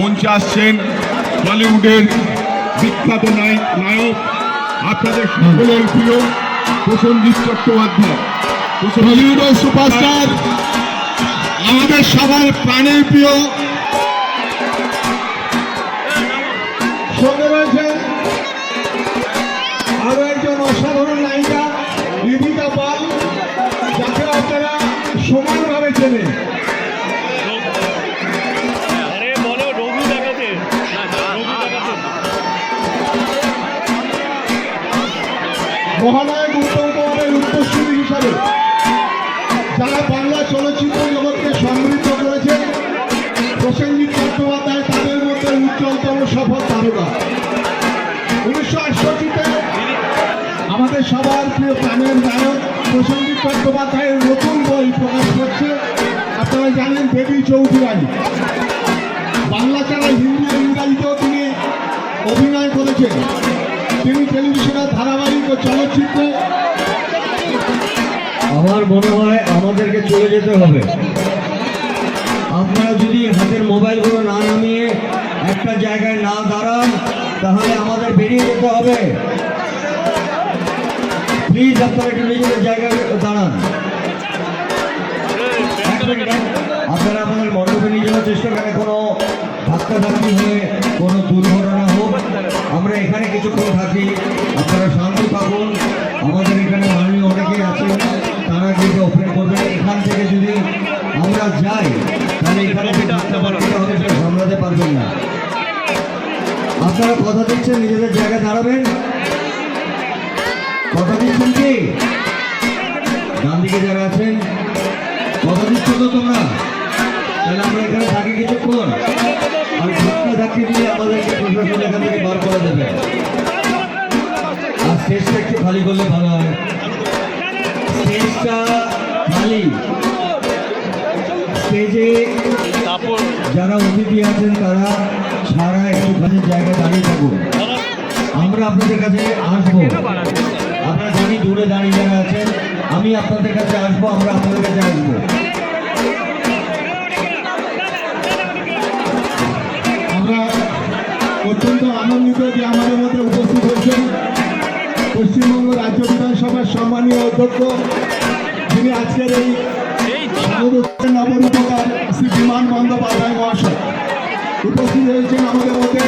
এসছেন বলিউডের বিখ্যাত নায়ক নায়ক আপনাদের সকলের প্রিয় প্রসেনজিৎ চট্টোপাধ্যায়। বলিউডের সুপারস্টার আমাদের সবার প্রাণের প্রিয়। সঙ্গে রয়েছে আরও একজন অসাধারণ নায়িকা রিদিকা পাল যাকে আপনারা সমানভাবে চেনেন। মহানায়ক উত্তম কুমারের উত্তরসূরি হিসাবে যারা বাংলা চলচ্চিত্র জগৎকে সমৃদ্ধ করেছে, প্রসেনজিৎ চট্টোপাধ্যায় তাদের মধ্যে উজ্জ্বলতম সফল তারকা। উনিশশো আটষট্টিতে আমাদের সবার প্রিয় প্রাণের নায়ক প্রসেনজিৎ চট্টোপাধ্যায়ের নতুন বই প্রকাশ করছে। আপনারা জানেন দেবী চৌধুরানী। বাংলা ছাড়া হিন্দি ইংরাজিতেও তিনি অভিনয় করেছেন। তিনি টেলিভিশনের ধারাবাহিক ও চলচ্চিত্রে। আমার মনে হয় আমাদেরকে চলে যেতে হবে। আপনারা যদি হাতের মোবাইলগুলো না নামিয়ে একটা জায়গায় না দাঁড়ান, তাহলে আমাদের বেরিয়ে যেতে হবে। প্লিজ আপনারা একটু নিজেদের জায়গায় দাঁড়ান। আপনারা আপনাদের মণ্ডপে নিয়ে যাওয়ার চেষ্টা করেন, কোনো ধাক্কাধাক্কি হয়ে কিছুক্ষণ থাকি আপনারা শান্তি পাবন আমাদের এখানে মাননীয় অনেকেই আছেন তারা গেটে ওপেন করবেন। এখান থেকে যদি আমরা যাই তাহলে এখানে সামলাতে পারবেন না। আপনারা কথা দিচ্ছেন নিজেদের জায়গায় দাঁড়াবেন। কথা দিচ্ছেন কি? ডান দিকে যারা আছেন খালি করলে ভালো হয়। স্টেজটা খালি স্টেজে যারা অতিথি আছেন, তারা ছাড়া একটুখানি জায়গা দাঁড়িয়ে থাকুন। আমরা আপনাদের কাছে আসব। আপনারা জানি দূরে দাঁড়িয়ে যারা আছেন, আমি আপনাদের কাছে আসব, আমরা আপনাদের কাছে আসব। আমরা অত্যন্ত আনন্দিত যে আমাদের মধ্যে উপস্থিত হয়েছেন। পশ্চিমবঙ্গ রাজ্য বিধানসভার সম্মানীয় অধ্যক্ষ যিনি আজকের এই নবরূপকার শ্রী বিমান বন্দ্যোপাধ্যায় মহাশয়। উপস্থিত হয়েছেন আমাদের মধ্যে।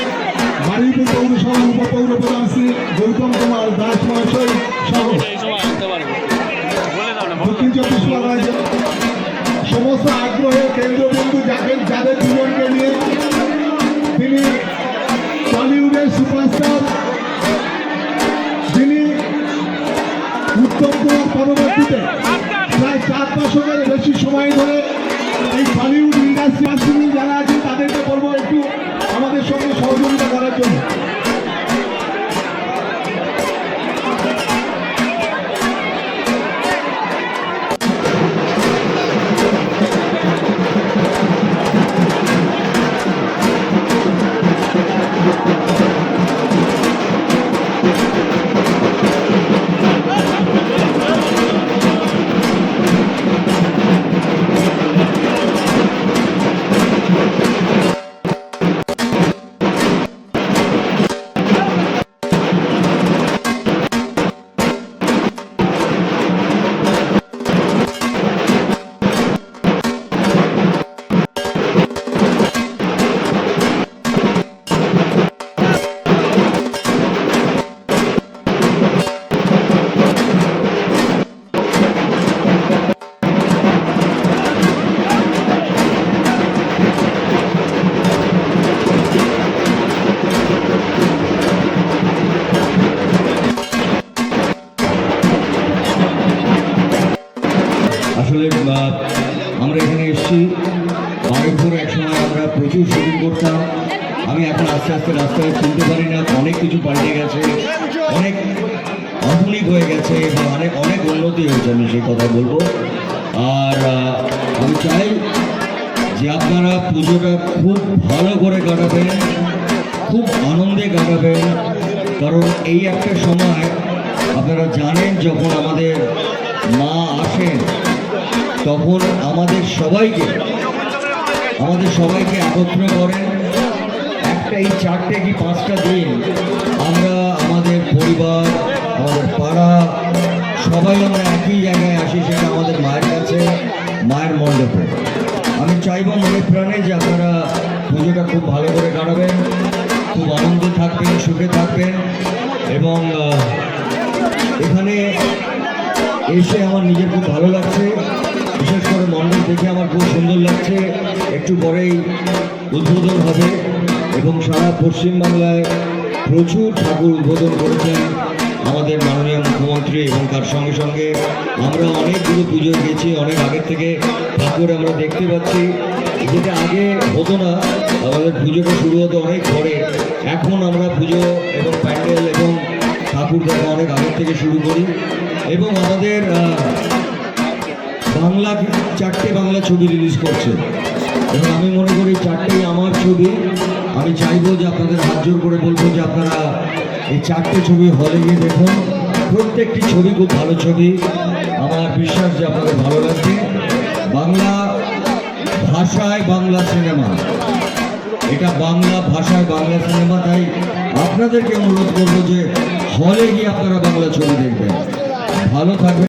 সময় আমরা প্রচুর শুটিং করতাম। আমি এখন আস্তে আস্তে রাস্তায় চিনতে পারি না, অনেক কিছু পাল্টে গেছে, অনেক আধুনিক হয়ে গেছে অনেক অনেক উন্নতি হয়েছে, আমি সেই কথা বলব। আর আমি চাই যে আপনারা পুজোটা খুব ভালো করে কাটাবেন, খুব আনন্দে কাটাবেন। কারণ এই একটা সময় আপনারা জানেন, যখন আমাদের মা আসেন, তখন আমাদের সবাইকে আমাদের সবাইকে একত্র করেন একটা এই চারটে কি পাঁচটা দিন আমরা আমাদের পরিবার, আমাদের পাড়া, সবাই আমরা একই জায়গায় আসি সেটা আমাদের মায়ের কাছে, মায়ের মণ্ডপে। আমি চাইব মনে প্রাণে যে আপনারা পুজোটা খুব ভালো করে কাটাবেন, খুব আনন্দে থাকবেন, সুখে থাকবেন এবং এখানে এসে আমার নিজের খুব ভালো লাগছে। বিশেষ করে মণ্ডল দেখে আমার খুব সুন্দর লাগছে। একটু পরেই উদ্বোধন হবে এবং সারা পশ্চিমবাংলায় প্রচুর ঠাকুর উদ্বোধন করেছেন আমাদের মাননীয় মুখ্যমন্ত্রী এবং তার সঙ্গে সঙ্গে আমরা অনেকগুলো পুজো গেছি অনেক আগের থেকে ঠাকুর আমরা দেখতে পাচ্ছি। যেটা আগে হতো না, আমাদের পুজোটা শুরু হতো অনেক পরে। এখন আমরা পুজো এবং প্যান্ডেল এবং ঠাকুর দেখা অনেক আগের থেকে শুরু করি। এবং আমাদের বাংলা চারটে বাংলা ছবি রিলিজ করছে। এবং আমি মনে করি চারটেই আমার ছবি। আমি চাইব যে আপনাদের হাত জোর করে বলব যে আপনারা এই চারটে ছবি হলে গিয়ে দেখুন। প্রত্যেকটি ছবি খুব ভালো ছবি। আমার বিশ্বাস যে আপনাদের ভালো লাগবে। বাংলা ভাষায় বাংলা সিনেমা এটা বাংলা ভাষায় বাংলা সিনেমা তাই আপনাদেরকে অনুরোধ করব যে হলে গিয়ে আপনারা বাংলা ছবি দেখবেন। ভালো থাকবেন।